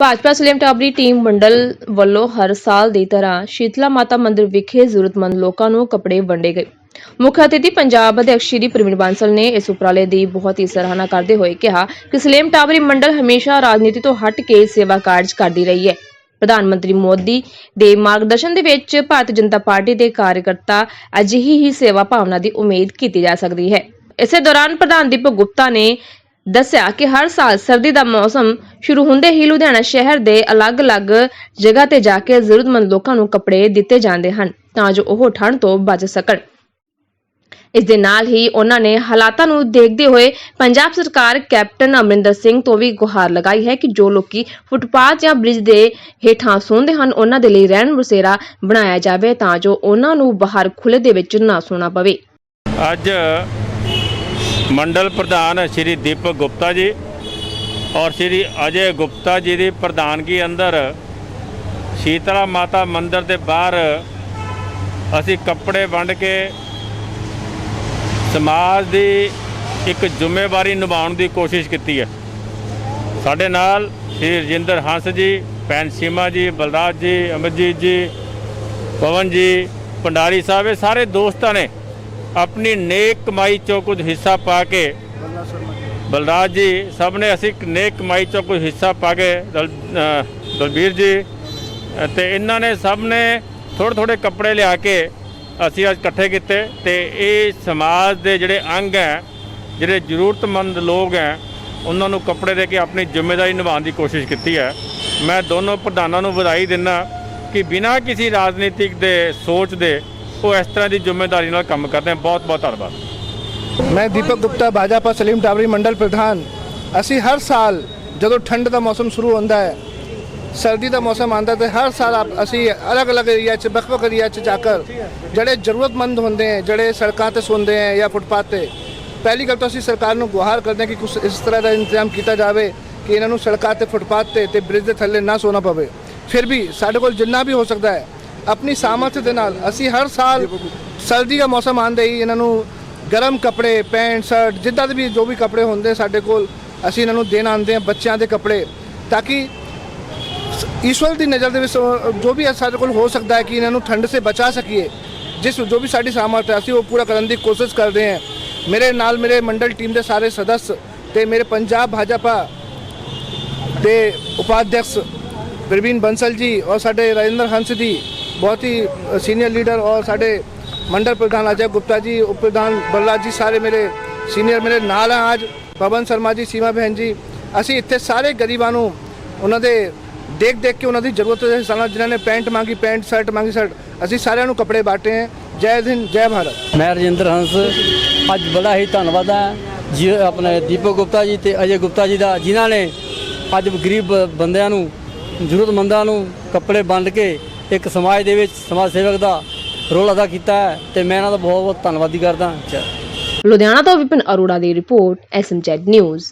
Bhajpa Salem Tabri team ਮੰਡਲ ਵੱਲੋਂ ਹਰ ਸਾਲ ਦੀ ਤਰ੍ਹਾਂ ਸ਼ੀਤਲਾ ਮਾਤਾ ਮੰਦਿਰ ਵਿਖੇ ਜ਼ਰੂਰਤਮੰਦ ਲੋਕਾਂ ਨੂੰ ਕੱਪੜੇ ਵੰਡੇ ਗਏ। ਮੁੱਖ ਅਤਿਥੀ ਪੰਜਾਬ ਅਧਿਕਸ਼ ਸ਼੍ਰੀ ਪ੍ਰਵੀਨ ਬਾਂਸਲ ਨੇ ਇਸ ਉਪਰਾਲੇ ਦੀ ਬਹੁਤ ਹੀ ਸਰਾਹਨਾ ਕਰਦੇ ਹੋਏ ਕਿਹਾ ਕਿ ਸਲੇਮ ਟਾਬਰੀ ਮੰਡਲ ਹਮੇਸ਼ਾ ਰਾਜਨੀਤੀ ਤੋਂ ਹਟ ਕੇ ਸੇਵਾ ਕਾਰਜ ਕਰਦੀ ਰਹੀ ਹੈ। ਪ੍ਰਧਾਨ ਮੰਤਰੀ ਮੋਦੀ ਦੇ ਮਾਰਗਦਰਸ਼ਨ ਦੇ ਵਿੱਚ ਭਾਰਤੀ ਜਨਤਾ ਪਾਰਟੀ ਦੇ ਕਾਰਜਕਰਤਾ ਅਜਿਹੀ ਹੀ ਸੇਵਾ ਭਾਵਨਾ ਦੀ ਉਮੀਦ ਕੀਤੀ ਜਾ ਸਕਦੀ ਹੈ। ਇਸੇ ਦੌਰਾਨ ਪ੍ਰਧਾਨ ਦੀਪਕ ਗੁਪਤਾ ਨੇ ਦੱਸਿਆ ਕਿ ਹਰ ਸਾਲ ਸਰਦੀ ਦਾ ਮੌਸਮ ਸ਼ੁਰੂ ਹੁੰਦੇ ਹੀ ਲੁਧਿਆਣਾ ਸ਼ਹਿਰ ਦੇ ਅਲੱਗ-ਅਲੱਗ ਜਗ੍ਹਾ ਤੇ ਜਾ ਕੇ ਜ਼ਰੂਰਤਮੰਦ ਲੋਕਾਂ ਨੂੰ ਕੱਪੜੇ ਦਿੱਤੇ ਜਾਂਦੇ ਹਨ, ਤਾਂ ਜੋ ਉਹ ਠੰਡ ਤੋਂ ਬਚ ਸਕਣ। ਇਸ ਦੇ ਨਾਲ ਹੀ ਉਹਨਾਂ ਨੇ ਹਾਲਾਤਾਂ ਨੂੰ ਦੇਖਦੇ ਹੋਏ ਪੰਜਾਬ ਸਰਕਾਰ ਕੈਪਟਨ ਅਮਰਿੰਦਰ ਸਿੰਘ ਤੋਂ ਵੀ ਗੁਹਾਰ ਲਗਾਈ ਹੈ ਕਿ ਜੋ ਲੋਕੀ ਫੁੱਟਪਾਥ ਜਾਂ ਬ੍ਰਿਜ ਦੇ ਹੇਠਾਂ ਸੌਂਦੇ ਹਨ, ਉਹਨਾਂ ਦੇ ਲਈ ਰਹਿਣ ਬਸੇਰਾ ਬਣਾਇਆ ਜਾਵੇ ਤਾਂ ਜੋ ਉਹਨਾਂ ਨੂੰ ਬਾਹਰ ਖੁੱਲ੍ਹੇ ਦੇ ਵਿੱਚ ਨਾ ਸੌਣਾ ਪਵੇ। ਅੱਜ ਮੰਡਲ ਪ੍ਰਧਾਨ ਸ਼੍ਰੀ ਦੀਪਕ ਗੁਪਤਾ ਜੀ ਔਰ ਸ਼੍ਰੀ ਅਜੇ ਗੁਪਤਾ ਜੀ ਦੀ ਪ੍ਰਧਾਨਗੀ ਅੰਦਰ ਸ਼ੀਤਲਾ ਮਾਤਾ ਮੰਦਿਰ ਦੇ ਬਾਹਰ ਅਸੀਂ ਕੱਪੜੇ ਵੰਡ ਕੇ ਸਮਾਜ ਦੀ ਇੱਕ ਜ਼ਿੰਮੇਵਾਰੀ ਨਿਭਾਉਣ ਦੀ ਕੋਸ਼ਿਸ਼ ਕੀਤੀ ਹੈ। ਸਾਡੇ ਨਾਲ ਸ਼੍ਰੀ ਰਜਿੰਦਰ ਹੰਸ ਜੀ ਪੈਨ ਸੀਮਾ ਜੀ, ਬਲਰਾਜ ਜੀ, ਅਮਰਜੀਤ ਜੀ, ਪਵਨ ਜੀ ਪੰਡਾਰੀ ਸਾਹਿਬ, ਇਹ ਸਾਰੇ ਦੋਸਤਾਂ ਨੇ ਆਪਣੀ ਨੇਕ ਕਮਾਈ ਚੋਂ ਕੁਝ ਹਿੱਸਾ ਪਾ ਕੇ ਬਲਰਾਜ ਜੀ ਸਭ ਨੇ ਅਸੀਂ ਨੇਕ ਕਮਾਈ ਚੋਂ ਕੁਝ ਹਿੱਸਾ ਪਾ ਕੇ ਦਲ- ਅ, ਦਲਬੀਰ ਜੀ ਤੇ ਇਹਨਾਂ ਨੇ ਸਭ ਨੇ ਥੋੜ੍ਹੇ ਥੋੜ੍ਹੇ ਕੱਪੜੇ ਲਿਆ ਕੇ ਅਸੀਂ ਅੱਜ ਇਕੱਠੇ ਕੀਤੇ ਤੇ ਇਹ ਸਮਾਜ ਦੇ ਜਿਹੜੇ ਅੰਗ ਹੈ ਜਿਹੜੇ ਜ਼ਰੂਰਤਮੰਦ ਲੋਕ ਹੈ ਉਹਨਾਂ ਨੂੰ ਕੱਪੜੇ ਦੇ ਕੇ ਆਪਣੀ ਜ਼ਿੰਮੇਵਾਰੀ ਨਿਭਾਉਣ ਦੀ ਕੋਸ਼ਿਸ਼ ਕੀਤੀ ਹੈ। ਮੈਂ ਦੋਨੋਂ ਪ੍ਰਧਾਨਾਂ ਨੂੰ ਵਧਾਈ ਦਿੰਦਾ ਕਿ ਬਿਨਾਂ ਕਿਸੇ ਰਾਜਨੀਤਿਕ ਦੇ ਸੋਚ ਦੇ ਉਹ ਇਸ ਤਰ੍ਹਾਂ ਦੀ ਜ਼ਿੰਮੇਵਾਰੀ ਨਾਲ ਕੰਮ ਕਰਦੇ ਹਨ ਬਹੁਤ ਬਹੁਤ ਧੰਨਵਾਦ। ਮੈਂ ਦੀਪਕ ਗੁਪਤਾ ਭਾਜਪਾ ਸਲੀਮ ਟਾਵਰੀ, ਮੰਡਲ ਪ੍ਰਧਾਨ। ਅਸੀਂ ਹਰ ਸਾਲ ਜਦੋਂ ਠੰਡ ਦਾ ਮੌਸਮ ਸ਼ੁਰੂ ਹੁੰਦਾ ਹੈ, ਸਰਦੀ ਦਾ ਮੌਸਮ ਆਉਂਦਾ ਤੇ ਹਰ ਸਾਲ ਆਪ- ਅਸੀਂ ਅਲੱਗ-ਅਲੱਗ ਏਰੀਆ 'ਚ, ਵੱਖ-ਵੱਖ ਏਰੀਆ 'ਚ ਜਾ ਕਰ ਜਿਹੜੇ ਜ਼ਰੂਰਤਮੰਦ ਹੁੰਦੇ ਹੈ, ਜਿਹੜੇ ਸੜਕਾਂ ਤੇ ਸੌਂਦੇ ਹੈ ਜਾਂ ਫੁੱਟਪਾਥ ਤੇ, ਪਹਿਲੀ ਗੱਲ ਤਾਂ ਅਸੀਂ ਸਰਕਾਰ ਨੂੰ ਗੁਹਾਰ ਕਰਦੇ ਹਾਂ ਕਿ ਕੁਝ ਇਸ ਤਰ੍ਹਾਂ ਦਾ ਇੰਤਜ਼ਾਮ ਕੀਤਾ ਜਾਵੇ ਕਿ ਇਹਨਾਂ ਨੂੰ ਸੜਕਾਂ ਤੇ, ਫੁੱਟਪਾਥ ਤੇ ਤੇ ਬ੍ਰਿਜ ਦੇ ਥੱਲੇ ਨਾ ਸੋਣਾ ਪਵੇ। ਫਿਰ ਵੀ ਸਾਡੇ ਕੋਲ ਜਿੰਨਾ ਵੀ ਹੋ ਸਕਦਾ ਹੈ ਆਪਣੀ ਸਾਮਰਥ ਦੇ ਨਾਲ ਅਸੀਂ ਹਰ ਸਾਲ ਸਰਦੀ ਦਾ ਮੌਸਮ ਆਉਂਦੇ ਹੀ ਇਹਨਾਂ ਨੂੰ ਗਰਮ ਕੱਪੜੇ, ਪੈਂਟ, ਸ਼ਰਟ, ਜਿੱਦਾਂ ਦੇ ਵੀ ਜੋ ਵੀ ਕੱਪੜੇ ਹੁੰਦੇ ਸਾਡੇ ਕੋਲ, ਅਸੀਂ ਇਹਨਾਂ ਨੂੰ ਦੇਣ ਆਉਂਦੇ ਹਾਂ ਬੱਚਿਆਂ ਦੇ ਕੱਪੜੇ ਤਾਂ ਕਿ ਈਸ਼ਵਰ ਦੀ ਨਜ਼ਰ ਦੇ ਵਿੱਚ ਜੋ ਵੀ ਸਾਡੇ ਕੋਲ ਹੋ ਸਕਦਾ ਹੈ ਕਿ ਇਹਨਾਂ ਨੂੰ ਠੰਡ ਸੇ ਬਚਾ ਸਕੀਏ, ਜਿਸ ਜੋ ਵੀ ਸਾਡੀ ਸਾਮਰਥ ਹੈ, ਅਸੀਂ ਉਹ ਪੂਰਾ ਕਰਨ ਦੀ ਕੋਸ਼ਿਸ਼ ਕਰਦੇ ਹਾਂ। ਮੇਰੇ ਨਾਲ ਮੇਰੇ ਮੰਡਲ ਟੀਮ ਦੇ ਸਾਰੇ ਸਦੱਸ ਤੇ ਮੇਰੇ ਪੰਜਾਬ ਭਾਜਪਾ ਦੇ ਉਪਾਧਿਅਕਸ਼ ਪ੍ਰਵੀਨ ਬੰਸਲ ਜੀ ਔਰ ਸਾਡੇ ਰਾਜਿੰਦਰ ਹੰਸ ਜੀ ਬਹੁਤ ਹੀ ਸੀਨੀਅਰ ਲੀਡਰ ਔਰ ਸਾਡੇ ਮੰਡਲ ਪ੍ਰਧਾਨ ਅਜय ਗੁਪਤਾ ਜੀ ਉਪ ਪ੍ਰਧਾਨ ਬਲਰਾਜ ਜੀ ਸਾਰੇ ਮੇਰੇ ਸੀਨੀਅਰ ਮੇਰੇ ਨਾਲ ਆ ਅੱਜ, ਪਵਨ ਸ਼ਰਮਾ ਜੀ, ਸੀਮਾ ਬਹਿਨ ਜੀ। ਅਸੀਂ ਇੱਥੇ ਸਾਰੇ ਗਰੀਬਾਂ ਨੂੰ ਉਹਨਾਂ ਦੇ ਦੇਖ ਦੇਖ ਕੇ ਉਹਨਾਂ ਦੀ ਜ਼ਰੂਰਤ ਦੇ ਹਿਸਾਬ ਨਾਲ ਜਿਨ੍ਹਾਂ ਨੇ ਪੈਂਟ ਮੰਗੀ, ਪੈਂਟ, ਸ਼ਰਟ ਮੰਗੀ, ਸ਼ਰਟ, ਅਸੀਂ ਸਾਰਿਆਂ ਨੂੰ ਕੱਪੜੇ ਬਾਟੇ ਹੈ। ਜੈ ਹਿੰਦ, ਜੈ ਭਾਰਤ। ਮੈਂ ਰਜਿੰਦਰ ਹੰਸ, ਅੱਜ ਬੜਾ ਹੀ ਧੰਨਵਾਦ ਹੈ। ਜੀ, ਆਪਣੇ ਦੀਪਕ ਗੁਪਤਾ ਜੀ ਤੇ ਅਜੇ ਗੁਪਤਾ ਜੀ ਦਾ, ਜਿਨ੍ਹਾਂ ਨੇ ਅੱਜ ਗਰੀਬ ਬੰਦਿਆਂ ਨੂੰ, ਜ਼ਰੂਰਤਮੰਦਾਂ ਨੂੰ ਕੱਪੜੇ ਵੰਡ ਕੇ ਇੱਕ ਸਮਾਜ ਦੇ ਵਿੱਚ ਸਮਾਜ ਸੇਵਕ ਦਾ ਰੋਲ ਅਦਾ ਕੀਤਾ ਹੈ ਤੇ ਮੈਂ ਇਹਨਾਂ ਦਾ ਬਹੁਤ ਬਹੁਤ ਧੰਨਵਾਦੀ ਕਰਦਾ ਲੁਧਿਆਣਾ ਤੋਂ ਵਿਪਨ ਅਰੋੜਾ ਦੀ ਰਿਪੋਰਟ ਐਸਐਮਜੈਡ ਨਿਊਜ਼।